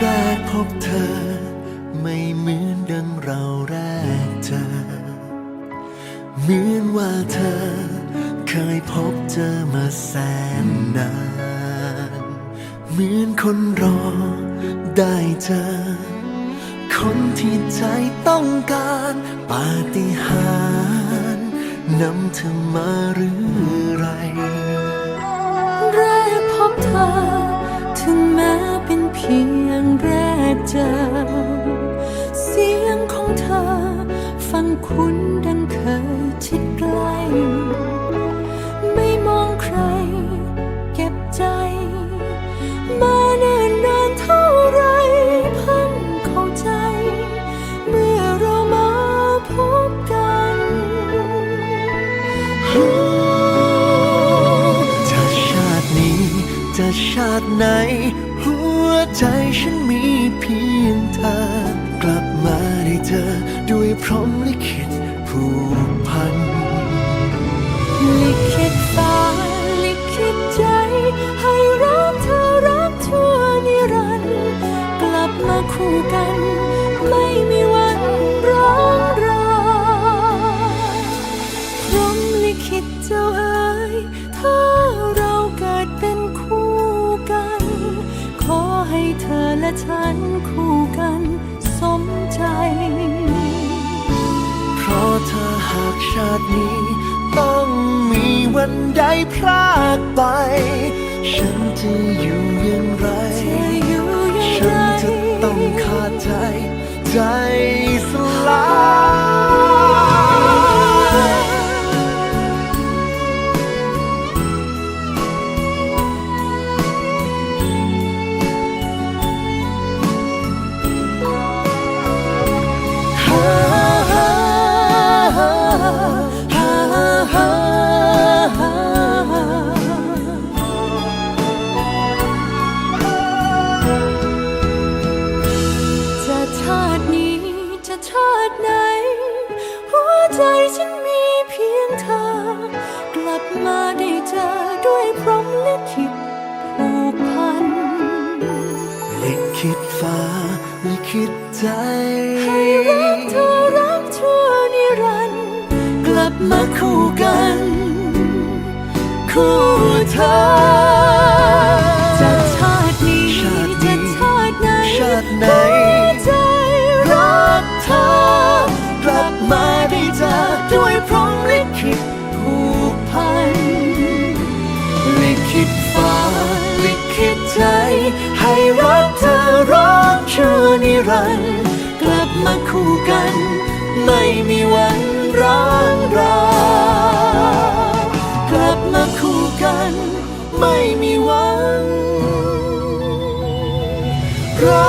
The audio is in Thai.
แรกพบเธอ ไม่เหมือนดังเราแรกเจอ เหมือนว่าเธอ เคยพบเจอมาแสนนาน เหมือนคนรอได้เจอ คนที่ใจต้องการปาฏิหาริย์นำเธอมาหรือไร แรกพบเธอ จะชาติไหน หัวใจฉันมีเพียงเธอ กลับมาได้เจอด้วยพรหมลิขิตผูกพัน ลิขิตฟ้าลิขิตใจ ให้รักเธอรักชั่วนิรันดร์กลับมาคู่กัน ไม่มีวันร้องราพรหมลิขิตเจ้าเอ๋ยถ้าเราเกิดเป็นคู่ ให้เธอและฉันคู่กันสมใจ เพราะเธอหากชาตินี้ ต้องมีวันใดพลากไป ฉันจะอยู่อย่างไรจะอยู่อย่างฉันจะต้องขาดใจใจ จะชาติไหน หัวใจฉันมีเพียงเธอ กลับมาได้เจอด้วยพรหมลิขิตผูกพันลิขิตฟ้าลิขิตใจให้รักเธอรักชั่วนิรันดร์กลับมาคู่กัน คู่เธอ ให้รักเธอรักชั่วนิรันดร์กลับมาคู่กัน ไม่มีวันร้างรากลับมาคู่กัน ไม่มีวันรา